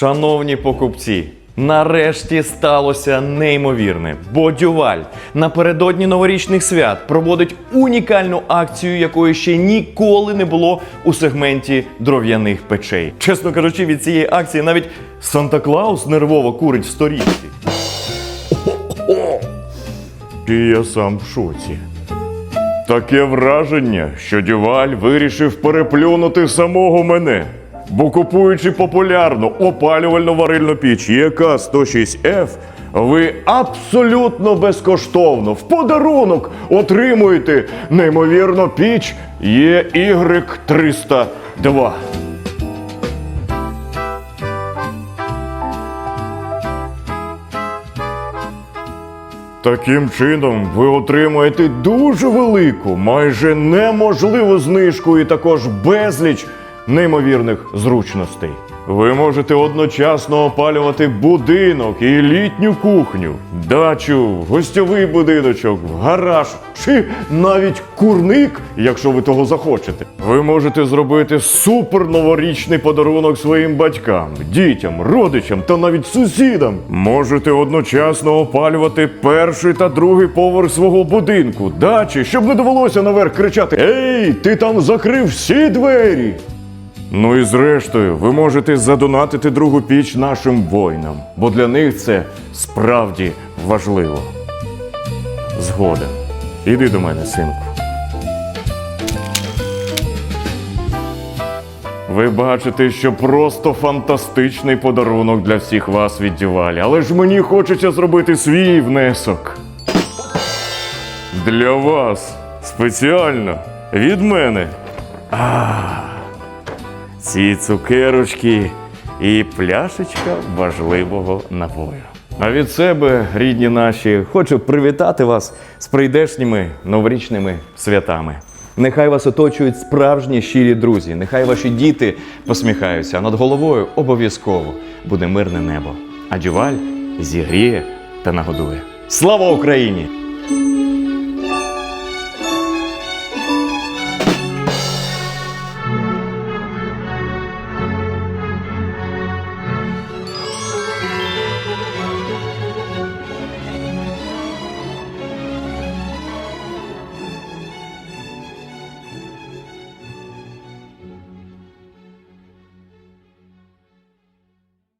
Шановні покупці, нарешті сталося неймовірне, бо Дюваль напередодні новорічних свят проводить унікальну акцію, якої ще ніколи не було у сегменті дров'яних печей. Чесно кажучи, від цієї акції навіть Санта Клаус нервово курить в сторічці. І я сам в шоці. Таке враження, що Дюваль вирішив переплюнути самого мене. Бо купуючи популярну опалювальну варильну піч ЄК-106F, ви абсолютно безкоштовно в подарунок отримуєте неймовірну піч ЄY302. Таким чином, ви отримаєте дуже велику, майже неможливу знижку і також безліч неймовірних зручностей. Ви можете одночасно опалювати будинок і літню кухню, дачу, гостьовий будиночок, гараж чи навіть курник, якщо ви того захочете. Ви можете зробити супер новорічний подарунок своїм батькам, дітям, родичам та навіть сусідам. Можете одночасно опалювати перший та другий поверх свого будинку, дачі, щоб не довелося наверх кричати: Ей, ти там закрив всі двері! Ну і зрештою, ви можете задонатити другу піч нашим воїнам, бо для них це справді важливо. Згода. Іди до мене, синку. Ви бачите, що просто фантастичний подарунок для всіх вас від Дівалі, але ж мені хочеться зробити свій внесок. Для вас спеціально від мене. Ці цукерочки і пляшечка важливого напою. А від себе, рідні наші, хочу привітати вас з прийдешніми новорічними святами. Нехай вас оточують справжні щирі друзі, нехай ваші діти посміхаються, а над головою обов'язково буде мирне небо. А дюваль зігріє та нагодує. Слава Україні!